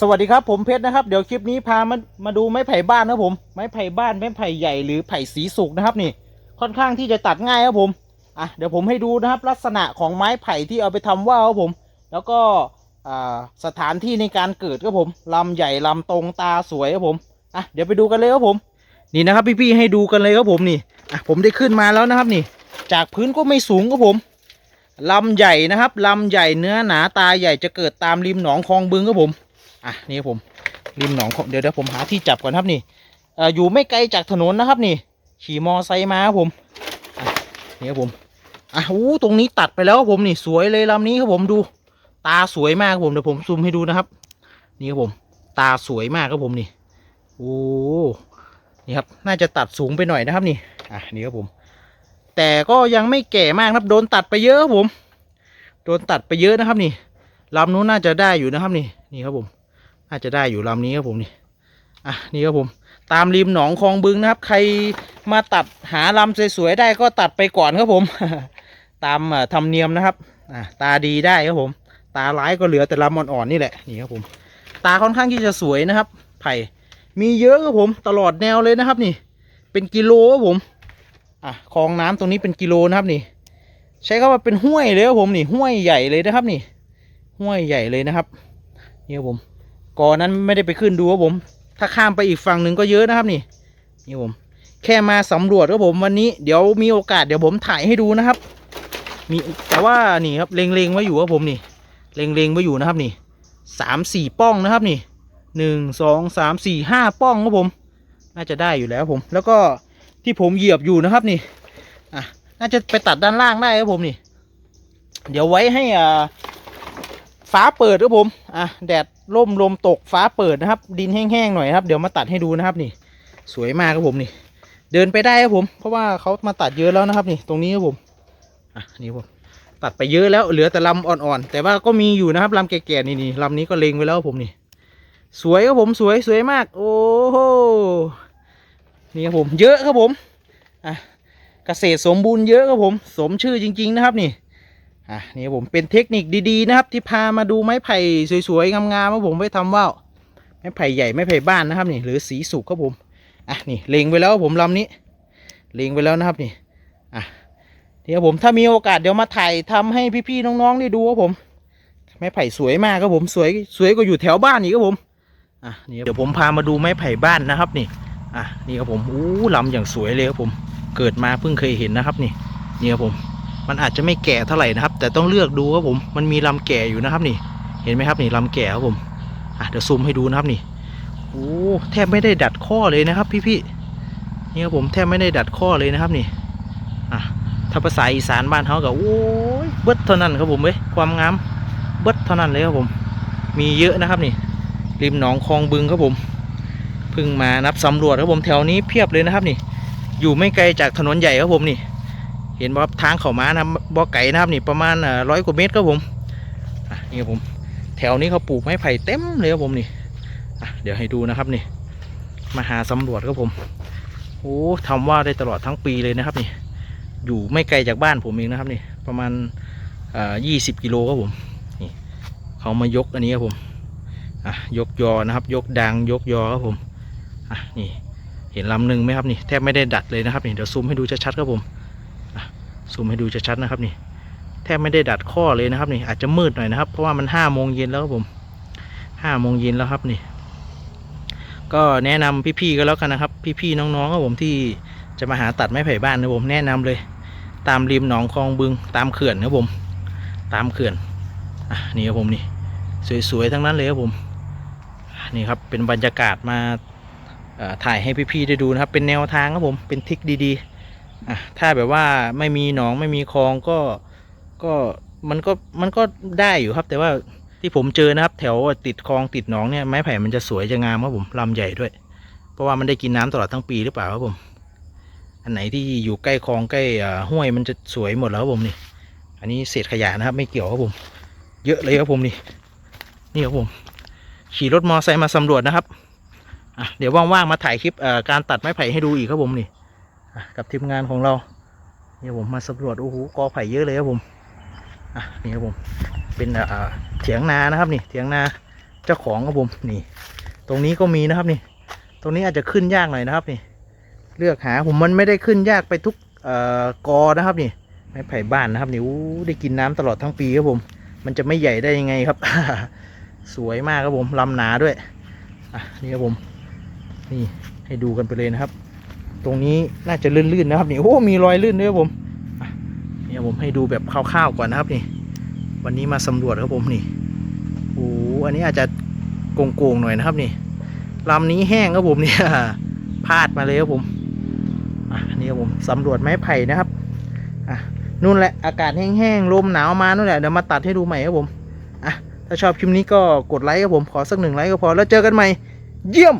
สวัสดีครับผมเพชรนะครับ เดี๋ยวคลิปนี้พามามาดูไม้ไผ่บ้านนะผมไม้ไผ่บ้านไม้ไผ่ใหญ่หรือไผ่สีสุกนะครับนี่ ค่อนข้างที่จะตัดง่ายครับผมอะเดี๋ยวผมให้ดูนะครับลักษณะของไม้ไผ่ที่เอาไปทำว่าวครับผม แล้วก็สถานที่ในการเกิดครับผมลำใหญ่ลำตรงตาสวยครับผมอะเดี๋ยวไปดูกันเลยครับผม นี่นะครับพี่ๆให้ดูกันเลยครับผมนี่อะผมได้ขึ้นมาแล้วนะครับนี่ จากพื้นก็ไม่สูงครับผมลำใหญ่นะครับลำใหญ่เนื้อหนาตาใหญ่จะเกิดตามริมหนองคลองบึงครับผม อะนี่ครับผมริมหนองเดี๋ยวเดี๋ยวผมหาที่จับก่อนครับนี่ออยู่ไม่ไกลจากถนนนะครับนี่ ขี่มอไซค์มาครับผมนี่ครับผมอะอู้ตรงนี้ตัดไปแล้วครับผมนี่สวยเลยลำนี้ครับผมดูตาสวยมากครับผมเดี๋ยวผมซูมให้ดูนะครับ นี่ครับผม ตาสวยมากครับผมนี่โอ้นี่ครับน่าจะตัดสูงไปหน่อยนะครับนี่อะนี่ครับผม แต่ก็ยังไม่แก่มากครับโดนตัดไปเยอะครับผม โดนตัดไปเยอะนะครับนี่ลำนู้นน่าจะได้อยู่นะครับนี่นี่ครับผม น่าจะได้อยู่ลำนี้ครับผมนี่อะนี่ครับผม ตามริมหนองคลองบึงนะครับ ใครมาตัดหาลำสวยๆได้ก็ตัดไปก่อนครับผม ตามธรรมเนียมนะครับอะตาดีได้ครับผม ตาร้ายก็เหลือแต่ลำอ่อนๆนี่แหละนี่ครับผม ตาค่อนข้างที่จะสวยนะครับ ไผ่มีเยอะครับผม ตลอดแนวเลยนะครับนี่ เป็นกิโลครับผมอะคลองน้ำตรงนี้เป็นกิโลนะครับนี่ ใช้คำว่าเป็นห้วยเลยครับผมนี่ห้วยใหญ่เลยนะครับนี่ห้วยใหญ่เลยนะครับนี่ครับผม ก่อนนั้นไม่ได้ไปขึ้นดูครับผม ถ้าข้ามไปอีกฝั่งหนึ่งก็เยอะนะครับนี่ นี่ผม แค่มาสำรวจครับผมวันนี้เดี๋ยวมีโอกาสเดี๋ยวผมถ่ายให้ดูนะครับ มีแต่ว่านี่ครับเล็งๆไว้อยู่ครับผมนี่เล็งๆไว้อยู่นะครับนี่สามสี่ป้องนะครับนี่หนึ่งสองสามสี่ห้าป้องครับผม น่าจะได้อยู่แล้วผม แล้วก็ที่ผมเหยียบอยู่นะครับนี่อะน่าจะไปตัดด้านล่างได้ครับผมนี่ เดี๋ยวไว้ให้อ่าฟ้าเปิดครับผม อะ แดด ร่มลมตกฟ้าเปิดนะครับ ดินแห้งๆหน่อยครับ เดี๋ยวมาตัดให้ดูนะครับนี่ สวยมากครับผมนี่ เดินไปได้ครับผม เพราะว่าเขามาตัดเยอะแล้วนะครับ นี่ตรงนี้ครับผมอะนี่ผมตัดไปเยอะแล้วเหลือแต่ลำอ่อนๆ แต่ว่าก็มีอยู่นะครับลำแก่ๆนี่นี่ลำนี้ก็เล็งไว้แล้วครับผมนี่ สวยครับผมสวยสวยมาก โอ้โหนี่ครับผม เยอะครับผมอะเกษตรสมบูรณ์เยอะครับผม สมชื่อจริง ๆ นะครับนี่ อะนี่ครับผมเป็นเทคนิคดีๆนะครับ ที่พามาดูไม้ไผ่สวยๆงามๆครับผมไว้ทำว่าวไม้ไผ่ใหญ่ไม้ไผ่บ้านนะครับนี่หรือสีสุกครับผมอะนี่เล็งไว้แล้วผมลำนี้ เล็งไว้แล้วนะครับนี่อะเดี๋ยวผมถ้ามีโอกาสเดี๋ยวมาถ่ายทำให้พี่ๆน้องๆได้ดูครับผมไม้ไผ่สวยมากครับผมสวยสวยกว่าอยู่แถวบ้านอีกครับผมอะนี่เดี๋ยวผมพามาดูไม้ไผ่บ้านนะครับนี่อะนี่ครับผมอู้ลำอย่างสวยเลยครับผม เกิดมาเพิ่งเคยเห็นนะครับ นี่นี่ครับผม มันอาจจะไม่แก่เท่าไหร่นะครับ แต่ต้องเลือกดูครับผม มันมีลำแก่อยู่นะครับนี่ เห็นไหมครับนี่ลำแก่ครับผมอะเดี๋ยวซูมให้ดูนะครับนี่โอ้แทบไม่ได้ดัดข้อเลยนะครับ พี่ๆนี่ครับผมแทบไม่ได้ดัดข้อเลยนะครับนี่อะถ้าภาษาอีสานบ้านเขาก็โอ้ยเบิดเท่านั้นครับผมเว้ยความงามเบิดเท่านั้นเลยครับผม มีเยอะนะครับนี่ ริมหนองคลองบึงครับผมเพิ่งมานับสำรวจครับผมแถวนี้เพียบเลยนะครับนี่ อยู่ไม่ไกลจากถนนใหญ่ครับผมนี่ เห็นบ่ครับทางเขามานะบ่อไก่นะครับนี่ประมาณร้อยกว่าเมตรครับผมนี่ครับผม แถวนี้เขาปลูกไม้ไผ่เต็มเลยครับผมนี่เดี๋ยวให้ดูนะครับนี่ มาหาสำรวจครับผมโอ้ทำว่าได้ตลอดทั้งปีเลยนะครับนี่ อยู่ไม่ไกลจากบ้านผมเองนะครับนี่ ประมาณยี่สิบกิโลครับผมนี่เขามายกอันนี้ครับผมอะยกยอนะครับ ยกดังยกยอครับผมอะนี่เห็นลำหนึ่งไหมครับนี่แทบไม่ได้ดัดเลยนะครับนี่เดี๋ยวซูมให้ดูชัดๆครับผม ซูมให้ดูชัดๆนะครับนี่แทบไม่ได้ดัดข้อเลยนะครับนี่อาจจะมืดหน่อยนะครับ เพราะว่ามันห้าโมงเย็นแล้วครับผมห้าโมงเย็นแล้วครับนี่ก็แนะนำพี่ๆก็แล้วกันนะครับ พี่ๆน้องๆครับผมที่จะมาหาตัดไม้ไผ่บ้านนะผมแนะนำเลย ตามริมหนองคลองบึงตามเขื่อนครับผม ตามเขื่อนอะนี่ครับผมนี่สวยๆทั้งนั้นเลยครับผมนี่ครับเป็นบรรยากาศมาถ่ายให้พี่ๆได้ดูนะครับ เป็นแนวทางครับผมเป็นทิกดีๆ อะถ้าแบบว่าไม่มีหนองไม่มีคลองก็ก็มันก็มันก็ได้อยู่ครับ แต่ว่าที่ผมเจอนะครับ แถวติดคลองติดหนองเนี่ยไม้ไผ่มันจะสวยจะงามครับผมลำใหญ่ด้วย เพราะว่ามันได้กินน้ำตลอดทั้งปีหรือเปล่าครับผม อันไหนที่อยู่ใกล้คลองใกล้ห้วยมันจะสวยหมดแล้วครับผมนี่ อันนี้เศษขยะนะครับ ไม่เกี่ยวครับผม เยอะเลยครับผมนี่ นี่ครับผม ขี่รถมอไซค์มาสำรวจนะครับอะเดี๋ยวว่างๆมาถ่ายคลิปการตัดไม้ไผ่ให้ดูอีกครับผมนี่ กับทีมงานของเราเนี่ยผมมาสำรวจโอ้โหกอไผ่เยอะเลยครับผมอะนี่ครับผมเป็นเถียงนานะครับนี่เถียงนาเจ้าของครับผมนี่ ตรงนี้ก็มีนะครับนี่ ตรงนี้อาจจะขึ้นยากหน่อยนะครับนี่ เลือกหาผมมันไม่ได้ขึ้นยากไปทุกเอ่อกอนะครับนี่ไม้ไผ่บ้านนะครับนี่อู้ได้กินน้ำตลอดทั้งปีครับผม มันจะไม่ใหญ่ได้ยังไงครับ สวยมากครับผมลำหนาด้วยอะนี่ครับผม นี่ให้ดูกันไปเลยนะครับ รงนี้น่าจะลื่นๆนะครับนี่โอ้มีรอยลื่นด้วยผมอะนี่ครับผมให้ดูแบบคร่าวๆก่อนนะครับนี่ วันนี้มาสำรวจครับผมนี่โอ้อันนี้อาจจะโกงๆหน่อยนะครับนี่ลำนี้แห้งครับผมเนี่ยพลาดมาเลยครับผมอะนี่ครับผมสำรวจไม้ไผ่นะครับอะนู่นแหละอากาศแห้งๆลมหนาวมานู่นแหละเดี๋ยวมาตัดให้ดูใหม่ครับผมอะถ้าชอบคลิปนี้ก็กดไลค์ครับผมขอสักหนึ่งไลค์ก็พอแล้วเจอกันใหม่ เยี่ยม